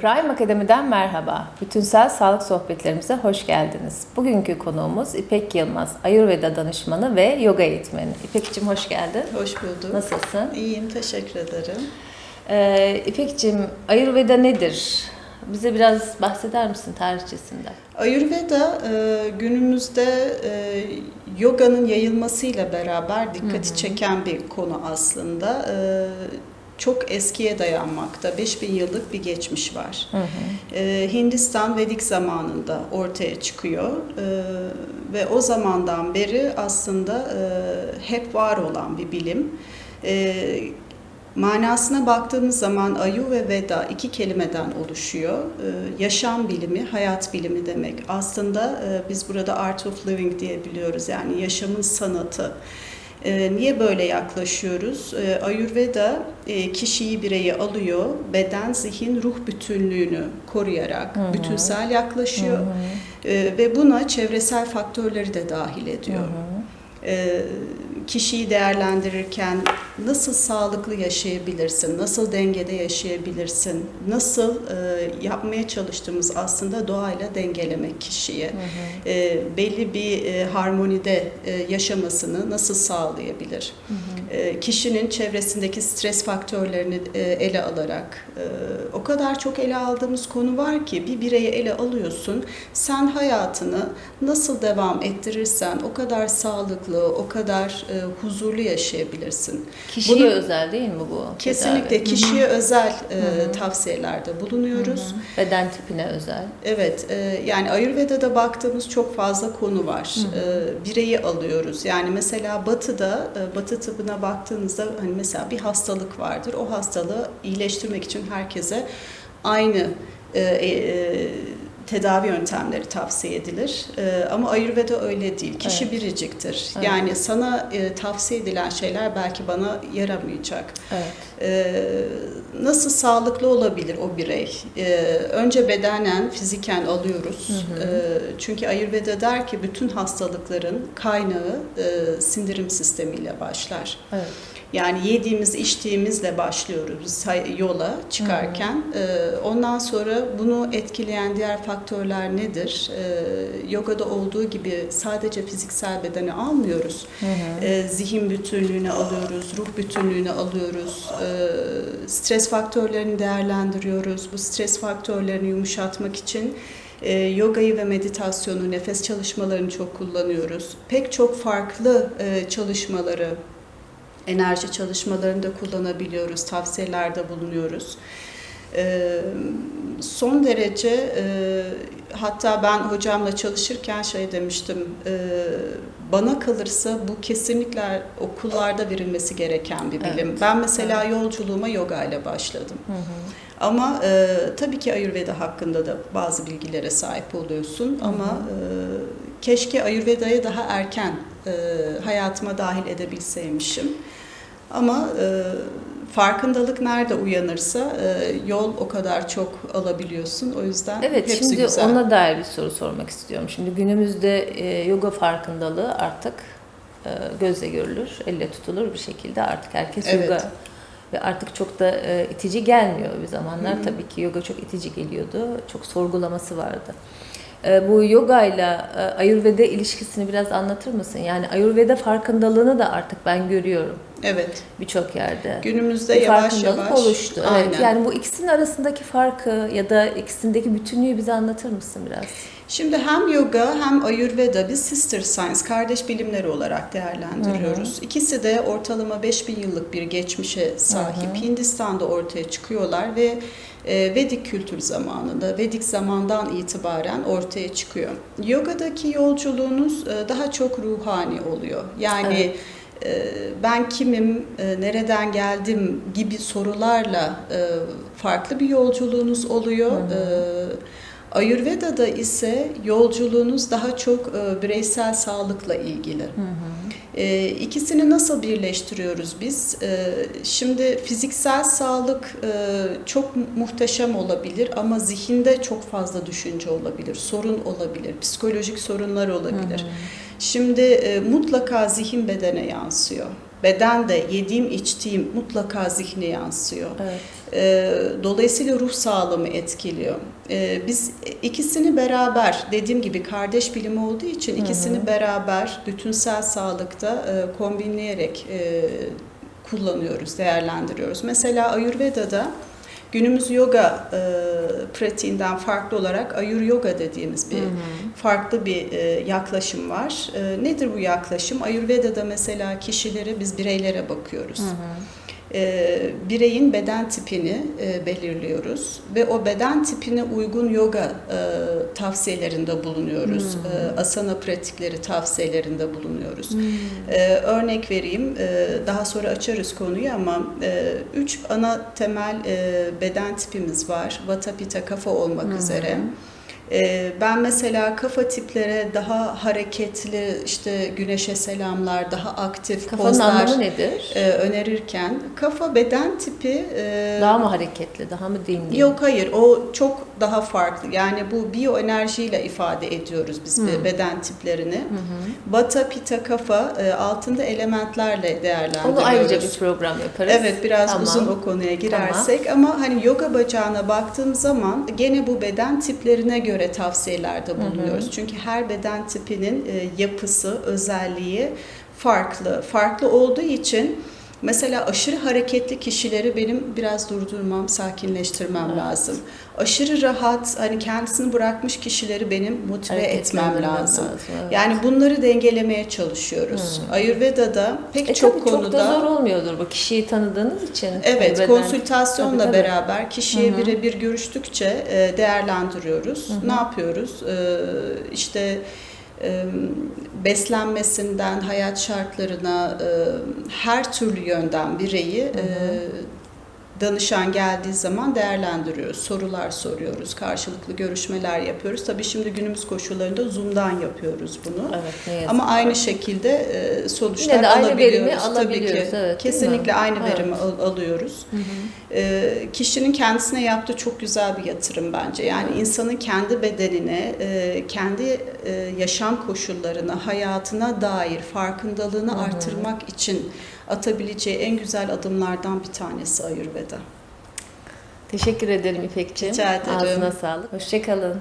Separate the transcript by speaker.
Speaker 1: Prime Akademi'den merhaba. Bütünsel sağlık sohbetlerimize hoş geldiniz. Bugünkü konuğumuz İpek Yılmaz, Ayurveda danışmanı ve yoga eğitmeni. İpek'ciğim hoş geldin.
Speaker 2: Hoş bulduk.
Speaker 1: Nasılsın?
Speaker 2: İyiyim, teşekkür ederim.
Speaker 1: Ee, İpek'ciğim, Ayurveda nedir? Bize biraz bahseder misin tarihçesinden?
Speaker 2: Ayurveda e, günümüzde e, yoganın yayılmasıyla beraber dikkati çeken bir konu aslında. E, çok eskiye dayanmakta. 5000 yıllık bir geçmiş var. E, Hindistan Vedik zamanında ortaya çıkıyor E, ve o zamandan beri aslında e, hep var olan bir bilim. E, Manasına baktığımız zaman Ayu ve Veda iki kelimeden oluşuyor. Ee, yaşam bilimi, hayat bilimi demek. Aslında e, biz burada Art of Living diye biliyoruz. Yani yaşamın sanatı. Ee, niye böyle yaklaşıyoruz? Ee, Ayurveda e, kişiyi bireyi alıyor, beden, zihin, ruh bütünlüğünü koruyarak
Speaker 1: Hı hı.
Speaker 2: bütünsel yaklaşıyor Ee, ve buna çevresel faktörleri de dahil ediyor. Ee, kişiyi değerlendirirken nasıl sağlıklı yaşayabilirsin, nasıl dengede yaşayabilirsin, nasıl e, yapmaya çalıştığımız aslında doğayla dengelemek kişiyi, e, belli bir e, harmonide e, yaşamasını nasıl sağlayabilir? E, kişinin çevresindeki stres faktörlerini e, ele alarak e, o kadar çok ele aldığımız konu var ki bir bireyi ele alıyorsun, sen hayatını nasıl devam ettirirsen o kadar sağlıklı, o kadar e, huzurlu yaşayabilirsin.
Speaker 1: Kişiye
Speaker 2: Bunu-
Speaker 1: özel değil mi bu?
Speaker 2: Kesinlikle
Speaker 1: tedavi?
Speaker 2: kişiye özel e, tavsiyelerde bulunuyoruz.
Speaker 1: Beden tipine özel.
Speaker 2: Evet, e, yani Ayurveda'da baktığımız çok fazla konu var. E, bireyi alıyoruz. Yani mesela Batı'da, e, Batı tıbbına baktığınızda hani mesela bir hastalık vardır. O hastalığı iyileştirmek için herkese aynı e, e, tedavi yöntemleri tavsiye edilir. E, ama Ayurveda öyle değil. Kişi
Speaker 1: Evet.
Speaker 2: biriciktir.
Speaker 1: Evet.
Speaker 2: Yani sana e, tavsiye edilen şeyler belki bana yaramayacak.
Speaker 1: Evet.
Speaker 2: Ee, nasıl sağlıklı olabilir o birey? Ee, önce bedenen, fiziken alıyoruz. Ee, çünkü Ayurveda der ki bütün hastalıkların kaynağı e, sindirim sistemiyle başlar.
Speaker 1: Evet.
Speaker 2: Yani yediğimiz, içtiğimizle başlıyoruz yola çıkarken. Ee, ondan sonra bunu etkileyen diğer faktörler nedir? Ee, yogada olduğu gibi sadece fiziksel bedeni almıyoruz. Ee, zihin bütünlüğünü alıyoruz, ruh bütünlüğünü alıyoruz, ee, stres faktörlerini değerlendiriyoruz. Bu stres faktörlerini yumuşatmak için e, yogayı ve meditasyonu, nefes çalışmalarını çok kullanıyoruz. Pek çok farklı e, çalışmaları, enerji çalışmalarını da kullanabiliyoruz, tavsiyelerde bulunuyoruz. Ee, son derece e, hatta ben hocamla çalışırken şey demiştim e, bana kalırsa bu kesinlikle okullarda verilmesi gereken bir bilim.
Speaker 1: Evet.
Speaker 2: Ben mesela yolculuğuma yoga ile başladım. Ama e, tabii ki Ayurveda hakkında da bazı bilgilere sahip oluyorsun ama e, keşke Ayurveda'yı daha erken e, hayatıma dahil edebilseymişim. Ama e, farkındalık nerede uyanırsa e, yol o kadar çok alabiliyorsun. O yüzden
Speaker 1: Evet,
Speaker 2: hepsi
Speaker 1: şimdi
Speaker 2: güzel.
Speaker 1: ona dair bir soru sormak istiyorum. Şimdi günümüzde e, yoga farkındalığı artık e, gözle görülür, elle tutulur bir şekilde artık herkes
Speaker 2: Evet.
Speaker 1: yoga ve artık çok da e, itici gelmiyor bir zamanlar. Tabii ki yoga çok itici geliyordu, çok sorgulaması vardı. E, bu yoga ile Ayurveda ilişkisini biraz anlatır mısın? Yani Ayurveda farkındalığını da artık ben görüyorum
Speaker 2: Evet.
Speaker 1: birçok yerde.
Speaker 2: Günümüzde
Speaker 1: Bir
Speaker 2: yavaş
Speaker 1: farkındalık
Speaker 2: yavaş
Speaker 1: oluştu. Evet.
Speaker 2: Aynen.
Speaker 1: Yani bu ikisinin arasındaki farkı ya da ikisindeki bütünlüğü bize anlatır mısın biraz?
Speaker 2: Şimdi hem yoga hem ayurveda biz sister science, kardeş bilimleri olarak değerlendiriyoruz. İkisi de ortalama 5000 yıllık bir geçmişe sahip. Hindistan'da ortaya çıkıyorlar ve e, Vedik kültür zamanında, Vedik zamandan itibaren ortaya çıkıyor. Yogadaki yolculuğunuz e, daha çok ruhani oluyor. Yani e, ben kimim, e, nereden geldim gibi sorularla e, farklı bir yolculuğunuz oluyor. E, Ayurveda'da ise yolculuğunuz daha çok e, bireysel sağlıkla ilgili. E, ikisini nasıl birleştiriyoruz biz? E, şimdi fiziksel sağlık e, çok muhteşem olabilir ama zihinde çok fazla düşünce olabilir, sorun olabilir, psikolojik sorunlar olabilir. Şimdi e, mutlaka zihin bedene yansıyor. beden de yediğim içtiğim mutlaka zihne yansıyor.
Speaker 1: Evet.
Speaker 2: Ee, Dolayısıyla ruh sağlığımı etkiliyor. Ee, Biz ikisini beraber dediğim gibi kardeş bilimi olduğu için ikisini beraber bütünsel sağlıkta e, kombinleyerek e, kullanıyoruz, değerlendiriyoruz. Mesela Ayurveda'da günümüz yoga e, pratiğinden farklı olarak Ayur Yoga dediğimiz bir farklı bir e, yaklaşım var. E, nedir bu yaklaşım? Ayurveda'da mesela kişilere biz bireylere bakıyoruz. E, bireyin beden tipini e, belirliyoruz ve o beden tipine uygun yoga e, tavsiyelerinde bulunuyoruz. E, asana pratikleri tavsiyelerinde bulunuyoruz. E, örnek vereyim, e, daha sonra açarız konuyu ama e, üç ana temel e, beden tipimiz var. Vata, Pitta, Kafa olmak üzere. E, ben mesela kafa tiplere daha hareketli, işte güneşe selamlar, daha aktif
Speaker 1: Kafanın
Speaker 2: pozlar
Speaker 1: anlamı nedir?
Speaker 2: e, önerirken kafa beden tipi e,
Speaker 1: Daha mı hareketli, daha mı dingin?
Speaker 2: Yok hayır o çok daha farklı. Yani bu biyoenerjiyle ifade ediyoruz biz
Speaker 1: Hı.
Speaker 2: beden tiplerini.
Speaker 1: Hı.
Speaker 2: Vata, pita, kafa e, altında elementlerle değerlendiriyoruz.
Speaker 1: Onu ayrıca bir program yaparız.
Speaker 2: Evet biraz
Speaker 1: Tamam.
Speaker 2: uzun o konuya girersek ama hani yoga bacağına baktığım zaman gene bu beden tiplerine göre tavsiyelerde bulunuyoruz. Çünkü her beden tipinin e, yapısı, özelliği farklı. Farklı olduğu için mesela aşırı hareketli kişileri benim biraz durdurmam, sakinleştirmem
Speaker 1: Evet.
Speaker 2: lazım. Aşırı rahat hani kendisini bırakmış kişileri benim motive etmem
Speaker 1: Hareketlendirmem
Speaker 2: lazım.
Speaker 1: evet.
Speaker 2: Yani bunları dengelemeye çalışıyoruz. Ayurveda'da pek
Speaker 1: E
Speaker 2: çok
Speaker 1: tabii
Speaker 2: konuda
Speaker 1: çok da zor olmuyordur bu kişiyi tanıdığınız için.
Speaker 2: Evet,
Speaker 1: Beden-
Speaker 2: konsültasyonla
Speaker 1: Tabii, tabii.
Speaker 2: beraber kişiye birebir görüştükçe e, değerlendiriyoruz.
Speaker 1: Hı hı.
Speaker 2: Ne yapıyoruz? E, işte e, beslenmesinden hayat şartlarına her türlü yönden bireyi e, danışan geldiği zaman değerlendiriyoruz. Sorular soruyoruz, karşılıklı görüşmeler yapıyoruz. Tabii şimdi günümüz koşullarında Zoom'dan yapıyoruz bunu.
Speaker 1: Evet,
Speaker 2: Ama aynı şekilde e, sonuçlar
Speaker 1: Yine de aynı
Speaker 2: alabiliyoruz.
Speaker 1: verimi
Speaker 2: Tabii
Speaker 1: alabiliyoruz,
Speaker 2: ki.
Speaker 1: evet?
Speaker 2: Kesinlikle aynı
Speaker 1: Evet.
Speaker 2: verimi al- alıyoruz.
Speaker 1: Hı hı.
Speaker 2: E, kişinin kendisine yaptığı çok güzel bir yatırım bence. Yani insanın kendi bedenine, e, kendi e, yaşam koşullarına, hayatına dair farkındalığını
Speaker 1: Hı hı.
Speaker 2: artırmak için atabileceği en güzel adımlardan bir tanesi Ayurveda.
Speaker 1: Teşekkür ederim İpekciğim.
Speaker 2: Rica ederim.
Speaker 1: Ağzına sağlık. Hoşçakalın.